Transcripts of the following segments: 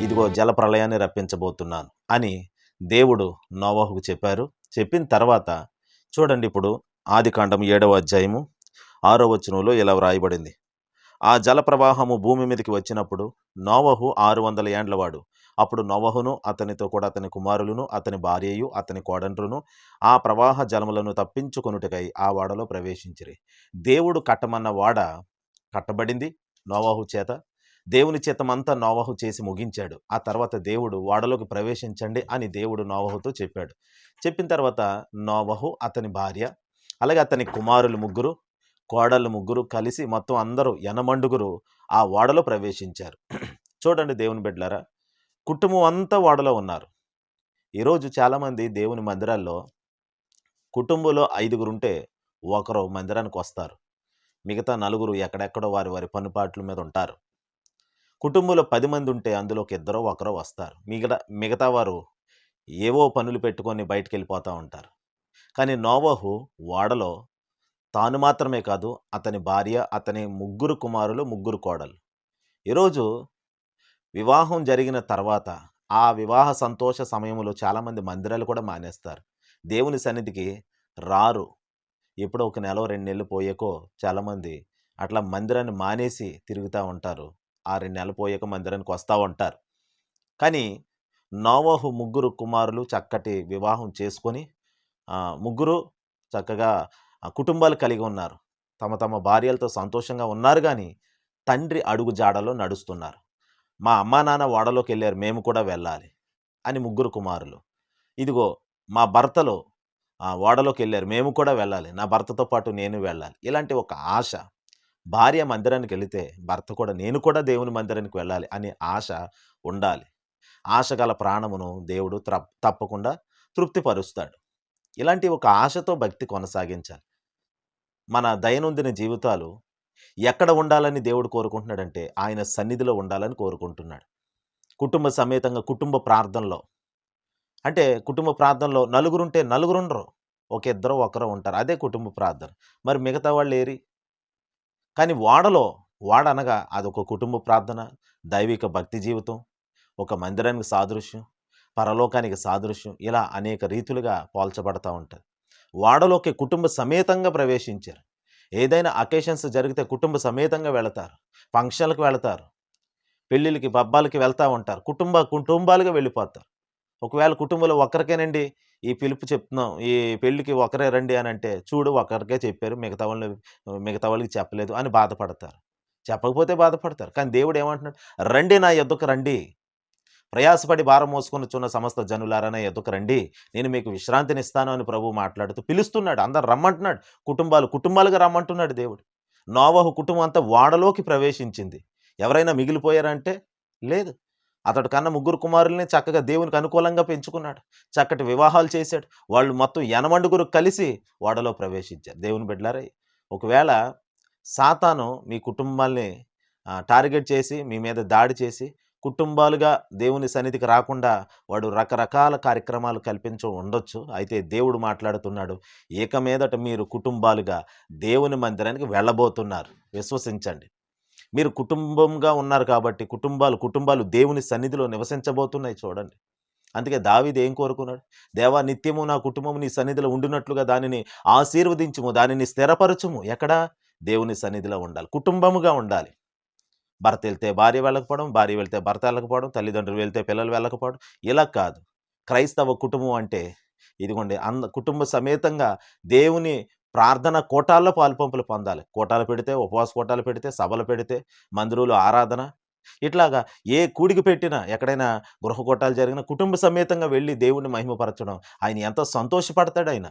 ఇదిగో జల ప్రళయాన్ని రప్పించబోతున్నాను అని దేవుడు నోవాహుకు చెప్పారు. చెప్పిన తర్వాత చూడండి ఇప్పుడు ఆది కాండం ఏడవ అధ్యాయము ఆరో వచనంలో ఇలా వ్రాయబడింది. ఆ జల ప్రవాహము భూమి మీదకి వచ్చినప్పుడు నోవహు ఆరు వందల ఏండ్లవాడు. అప్పుడు నోవహును అతనితో కూడా అతని కుమారులను అతని భార్యయు అతని కోడండ్రును ఆ ప్రవాహ జలములను తప్పించుకొనుటకై ఆ వాడలో ప్రవేశించిరి. దేవుడు కట్టమన్న వాడ కట్టబడింది నోవాహు చేత. దేవుని చేతమంతా నోవహు చేసి ముగించాడు. ఆ తర్వాత దేవుడు వాడలోకి ప్రవేశించండి అని దేవుడు నోవహుతో చెప్పాడు. చెప్పిన తర్వాత నోవహు అతని భార్య అలాగే అతని కుమారులు ముగ్గురు కోడళ్ళు ముగ్గురు కలిసి మొత్తం అందరూ ఎనమండుగురు ఆ ఓడలో ప్రవేశించారు. చూడండి దేవుని బిడ్డలారా కుటుంబం అంతా ఓడలో ఉన్నారు. ఈరోజు చాలామంది దేవుని మందిరాల్లో కుటుంబంలో ఐదుగురు ఉంటే ఒకరు మందిరానికి వస్తారు. మిగతా నలుగురు ఎక్కడెక్కడో వారి వారి పనుపాట్ల మీద ఉంటారు. కుటుంబంలో పది మంది ఉంటే అందులోకి ఇద్దరో ఒకరో వస్తారు. మిగతా మిగతా వారు ఏవో పనులు పెట్టుకొని బయటికి వెళ్ళిపోతూ ఉంటారు. కానీ నోవహు వాడలో తాను మాత్రమే కాదు అతని భార్య అతని ముగ్గురు కుమారులు ముగ్గురు కోడలు. ఈరోజు వివాహం జరిగిన తర్వాత ఆ వివాహ సంతోష సమయంలో చాలామంది మందిరాలు కూడా మానేస్తారు. దేవుని సన్నిధికి రారు. ఎప్పుడో ఒక నెల రెండు నెలలు పోయాకో చాలామంది అట్లా మందిరాన్ని మానేసి తిరుగుతూ ఉంటారు. ఆ రెండు నెలలు పోయాక మందిరానికి వస్తూ ఉంటారు కానీ నోవహు ముగ్గురు కుమారులు చక్కటి వివాహం చేసుకొని ముగ్గురు చక్కగా కుటుంబాలు కలిగి ఉన్నారు. తమ తమ భార్యలతో సంతోషంగా ఉన్నారు కానీ తండ్రి అడుగు జాడలో నడుస్తున్నారు. మా అమ్మా నాన్న వాడలోకి వెళ్ళారు మేము కూడా వెళ్ళాలి అని ముగ్గురు కుమారులు. ఇదిగో మా భర్తలో ఓడలోకి వెళ్ళారు మేము కూడా వెళ్ళాలి నా భర్తతో పాటు నేను వెళ్ళాలి. ఇలాంటి ఒక ఆశ. భార్య మందిరానికి వెళితే భర్త కూడా నేను కూడా దేవుని మందిరానికి వెళ్ళాలి అనే ఆశ ఉండాలి. ఆశ గల ప్రాణమును దేవుడు త్ర- తప్పకుండా తృప్తిపరుస్తాడు. ఇలాంటి ఒక ఆశతో భక్తి కొనసాగించాలి. మన దైనందిన జీవితాలు ఎక్కడ ఉండాలని దేవుడు కోరుకుంటున్నాడంటే ఆయన సన్నిధిలో ఉండాలని కోరుకుంటున్నాడు. కుటుంబ సమేతంగా కుటుంబ ప్రార్థనలో. అంటే కుటుంబ ప్రార్థనలో నలుగురుంటే నలుగురుండరు. ఒక ఇద్దరు ఒకరు ఉంటారు. అదే కుటుంబ ప్రార్థన. మరి మిగతా వాళ్ళు ఏరి కానీ వాడలో వాడనగా అదొక కుటుంబ ప్రార్థన దైవిక భక్తి జీవితం ఒక మందిరానికి సాదృశ్యం పరలోకానికి సాదృశ్యం ఇలా అనేక రీతులుగా పోల్చబడతా ఉంటుంది. వాడలోకి కుటుంబ సమేతంగా ప్రవేశించారు. ఏదైనా అకేషన్స్ జరిగితే కుటుంబ సమేతంగా వెళతారు. ఫంక్షన్లకు వెళతారు. పెళ్ళిళ్ళకి పబ్బాలకి వెళ్తూ ఉంటారు. కుటుంబ కుటుంబాలుగా వెళ్ళిపోతారు. ఒకవేళ కుటుంబంలో ఒక్కరికేనండి ఈ పిలుపు చెప్తున్నాం ఈ పెళ్ళికి ఒకరే రండి అని అంటే చూడు ఒకరికే చెప్పారు మిగతా వాళ్ళు మిగతా వాళ్ళకి చెప్పలేదు అని బాధపడతారు. చెప్పకపోతే బాధపడతారు. కానీ దేవుడు ఏమంటున్నాడు? రండి నా ఎద్దుకు రండి. ప్రయాసపడి భారం మోసుకొనిచున్న సమస్త జనులారనే నా రండి. నేను మీకు విశ్రాంతిని ఇస్తాను అని ప్రభు మాట్లాడుతూ పిలుస్తున్నాడు. అందరు రమ్మంటున్నాడు. కుటుంబాలు కుటుంబాలుగా రమ్మంటున్నాడు దేవుడు. నోవహు కుటుంబం అంతా వాడలోకి ప్రవేశించింది. ఎవరైనా మిగిలిపోయారంటే లేదు. అతడు కన్నా ముగ్గురు కుమారుల్ని చక్కగా దేవునికి అనుకూలంగా పెంచుకున్నాడు. చక్కటి వివాహాలు చేశాడు. వాళ్ళు మొత్తం ఎనమండుగురు కలిసి వాడలో ప్రవేశించారు. దేవుని బిడ్డలారే ఒకవేళ సాతాను మీ కుటుంబాల్ని టార్గెట్ చేసి మీ మీద దాడి చేసి కుటుంబాలుగా దేవుని సన్నిధికి రాకుండా వాడు రకరకాల కార్యక్రమాలు కల్పించ ఉండొచ్చు. అయితే దేవుడు మాట్లాడుతున్నాడు ఏక మీదట మీరు కుటుంబాలుగా దేవుని మందిరానికి వెళ్ళబోతున్నారు. విశ్వసించండి. మీరు కుటుంబంగా ఉన్నారు కాబట్టి కుటుంబాలు కుటుంబాలు దేవుని సన్నిధిలో నివసించబోతున్నాయి చూడండి. అందుకే దావిది ఏం కోరుకున్నాడు? దేవా నిత్యము నా కుటుంబం నీ సన్నిధిలో ఉండినట్లుగా దానిని ఆశీర్వదించుము దానిని స్థిరపరచుము. ఎక్కడా? దేవుని సన్నిధిలో ఉండాలి కుటుంబముగా ఉండాలి. భర్త వెళ్తే భార్య వెళ్ళకపోవడం భార్య వెళ్తే భర్త వెళ్ళకపోవడం తల్లిదండ్రులు వెళ్తే పిల్లలు వెళ్ళకపోవడం ఇలా కాదు. క్రైస్తవ కుటుంబం అంటే ఇదిగోండి అంద కుటుంబ సమేతంగా దేవుని ప్రార్థన కోటాల్లో పాలుపంపులు పొందాలి. కోటాలు పెడితే ఉపవాస కోటాలు పెడితే సభలు పెడితే మందిరులు ఆరాధన. ఇట్లాగా ఏ కూడికి పెట్టినా ఎక్కడైనా గృహ కోటాలు జరిగినా కుటుంబ సమేతంగా వెళ్ళి దేవుణ్ణి మహిమపరచడం ఆయన ఎంతో సంతోషపడతాడు ఆయన.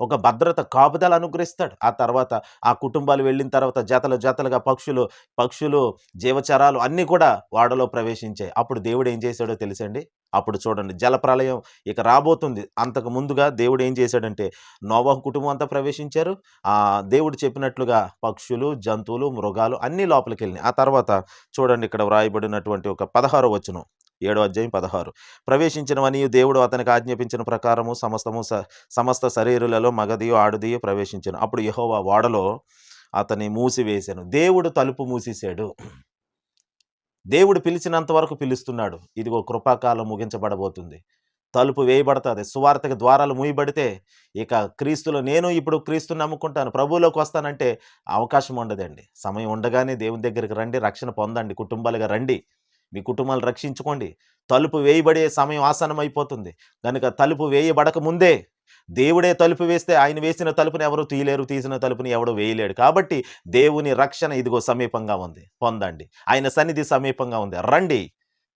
ఒక భద్రత కాపుదలు అనుగ్రహిస్తాడు. ఆ తర్వాత ఆ కుటుంబాలు వెళ్ళిన తర్వాత జతలు జతలుగా పక్షులు పక్షులు జీవచరాలు అన్నీ కూడా వాడలో ప్రవేశించాయి. అప్పుడు దేవుడు ఏం చేశాడో తెలుసండి? అప్పుడు చూడండి జలప్రలయం ఇక రాబోతుంది. అంతకు ముందుగా దేవుడు ఏం చేశాడంటే నోవాహు కుటుంబం అంతా ప్రవేశించారు. ఆ దేవుడు చెప్పినట్లుగా పక్షులు జంతువులు మృగాలు అన్నీ లోపలికి వెళ్ళినాయి ఆ తర్వాత చూడండి ఇక్కడ వ్రాయబడినటువంటి ఒక పదహారో వచనం. ఏడో అధ్యాయం పదహారు. ప్రవేశించినవని దేవుడు అతనికి ఆజ్ఞాపించిన ప్రకారము సమస్తము స సమస్త శరీరులలో మగదియో ఆడదియో ప్రవేశించను. అప్పుడు యహోవా వాడలో అతని మూసివేశాను. దేవుడు తలుపు మూసేశాడు. దేవుడు పిలిచినంత వరకు పిలుస్తున్నాడు. ఇదిగో కృపాకాలం ముగించబడబోతుంది. తలుపు వేయబడుతుంది. సువార్తకి ద్వారాలు మూయబడితే ఇక క్రీస్తులో నేను ఇప్పుడు క్రీస్తుని నమ్ముకుంటాను. ప్రభువులోకి వస్తానంటే అవకాశం ఉండదండి. సమయం ఉండగానే దేవుని దగ్గరికి రండి. రక్షణ పొందండి. కుటుంబాలుగా రండి. మీ కుటుంబాలు రక్షించుకోండి. తలుపు వేయబడే సమయం ఆసనం అయిపోతుంది కనుక తలుపు వేయబడక ముందే దేవుడే తలుపు వేస్తే ఆయన వేసిన తలుపుని ఎవరు తీయలేరు తీసిన తలుపుని ఎవడు వేయలేడు. కాబట్టి దేవుని రక్షణ ఇదిగో సమీపంగా ఉంది. పొందండి. ఆయన సన్నిధి సమీపంగా ఉంది. రండి.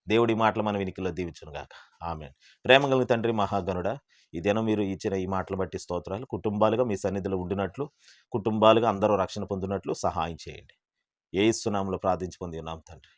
దేవుడి మాటలు మన వినికిలో దీవించునుగాక. ఆమె ప్రేమ కలిగిన తండ్రి మహాగనుడ ఈ దినం మీరు ఇచ్చిన ఈ మాటలు బట్టి స్తోత్రాలు. కుటుంబాలుగా మీ సన్నిధిలో ఉండినట్లు కుటుంబాలుగా అందరూ రక్షణ పొందినట్లు సహాయం చేయండి. ఏ ఇస్తున్నాములో ప్రార్థించి పొంది ఉన్నాం తండ్రి.